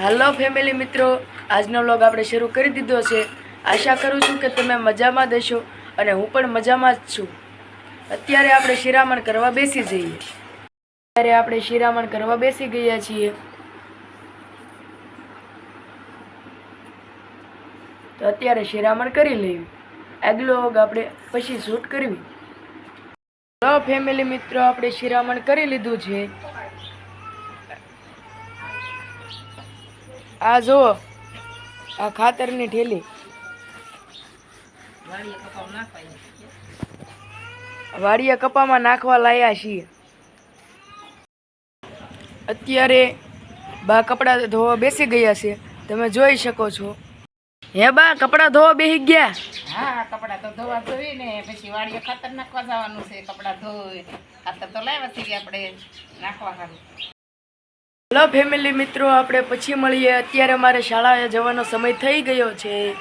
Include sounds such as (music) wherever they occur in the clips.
હાલો family મિત્રો. આજનો vlog આપણે શરૂ કરી દીધો છે. આશા કરું છું કે તમે મજામાં દેશો અને હું પણ મજામાં જ છું. અત્યારે આપણે શિરામણ કરવા બેસી જઈએ. અત્યારે આપણે શિરામણ કરવા બેસી ગયા છીએ. તો અત્યારે શિરામણ કરી લેવી આગલો વગ આપણે પછી શૂટ કરવી. તો ફેમિલી મિત્રો. આપણે શિરામણ કરી લીધું છે. આ જુઓ આ ખાતરની ઠેલી. વાડિયા કપામાં નાખવા લાયા છીએ. અત્યારે બા કપડાં ધોવા બેસી ગયા છે. તમે જોઈ શકો છો. હે બા કપડાં ધોવા બેસી ગયા? હા કપડા તો ધોવા ધોઈ ને પછી વાડીએ ખાતર નાખવા જવાનું છે. કપડાં ધોઈ ખાતર તો લાવ્યા છીએ આપણે નાખવા સારું હલો ફેમિલી મિત્રો, આપણે પછી મળીએ. અત્યારે મારે શાળાએ જવાનો સમય થઈ ગયો છે.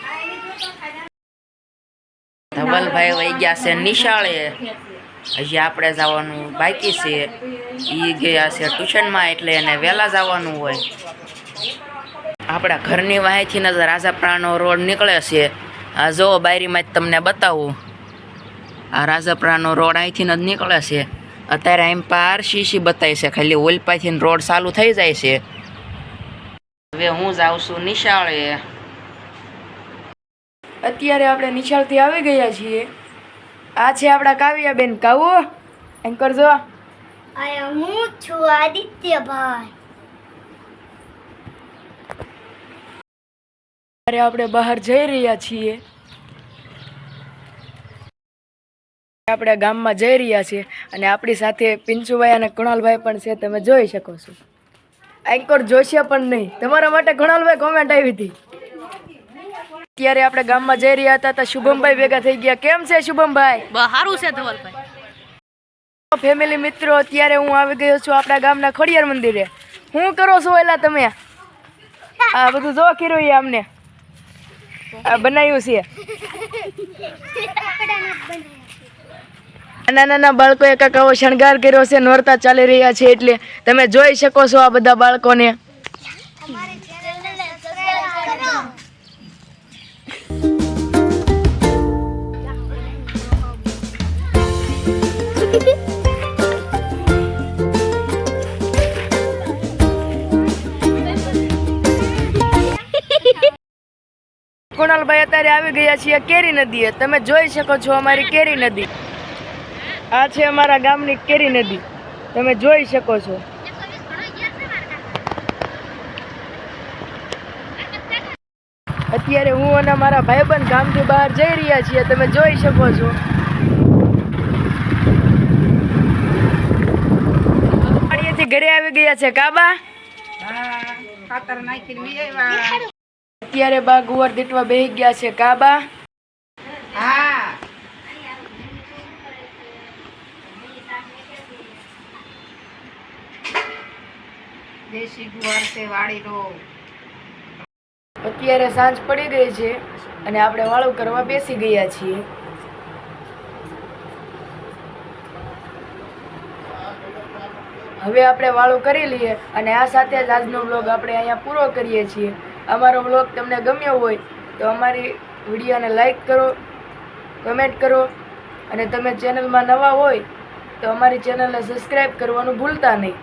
ધવલભાઈ વહી ગયા છે નિશાળે. હજી આપણે જવાનું બાકી છે. એ ગયા છે ટ્યુશનમાં એટલે એને વહેલા જવાનું હોય. આપણા ઘરની વાંહેથી જ રાજાપરાનો રોડ નીકળે છે, આ જો બારીમાં જ તમને બતાવું. આ રાજાપરાનો રોડ અહીંથી જ નીકળે છે. અત્યારે એમ પાર શીશી બતાવી છે ખાલી ઓલપાથી રોડ ચાલુ થઈ જાય છે. હવે હું જાઉં છું નિશાળે. અત્યારે આપણે નિશાળથી આવી ગયા છીએ. આ છે આપણા કાવ્યાબેન કાવો. એમ કરજો હું છું આદિત્યભાઈ. અત્યારે આપણે બહાર જઈ રહ્યા છીએ. આપણે ગામમાં જઈ રહ્યા છીએ અને આપણી સાથે પિંચુભાઈ અને કુણાલભાઈ પણ છે તમે જોઈ શકો છો. એન્કોર જોશે પણ નહીં. તમારા માટે કુણાલભાઈ કોમેન્ટ આવી હતી. અત્યારે આપણે ગામમાં જઈ રહ્યા હતા તો શુભમભાઈ ભેગા થઈ ગયા. કેમ છે શુભમભાઈ? સારું છે ધવલભાઈ. ફેમિલી મિત્રો અત્યારે હું આવી ગયો છું આપણા ગામના ખોડિયાર મંદિરે. શું કરો છો એલા તમે? આ બધું જો કર્યું છે અમને આ બનાવ્યું છે. (laughs) નાના નાના બાળકોએ કાંઈક આવો શણગાર કર્યો છે, નોરતા ચાલી રહ્યા છે એટલે તમે જોઈ શકો છો આ બધા બાળકોને. કુણાલભાઈ અત્યારે આવી ગયા છીએ કેરી નદીએ. તમે જોઈ શકો છો અમારી કેરી નદી. આ છે અમારા ગામની કેરી નદી. તમે જોઈ શકો છો. અત્યારે હું અને મારા ભાઈબંધ ગામથી બહાર જઈ રહ્યા છીએ તમે જોઈ શકો છો. વાડીએથી ઘરે આવી ગયા છે કાબા અત્યારે બા ગુવાર દીટવા બેહી ગયા છે કાબા દેશી ગુવાર છે, વાડીનો. અત્યારે સાંજ પડી ગઈ છે અને આપણે વાળું કરવા બેસી ગયા છીએ. હવે આપણે વાળું કરી લઈએ અને આ સાથે જ આજનો વ્લોગ આપણે અહીંયા પૂરો કરીએ છીએ. અમારો વ્લોગ તમને ગમ્યો હોય તો અમારી વિડીયોને લાઈક કરો કમેન્ટ કરો અને તમે ચેનલમાં નવા હોય તો અમારી ચેનલને સબસ્ક્રાઈબ કરવાનું ભૂલતા નહીં.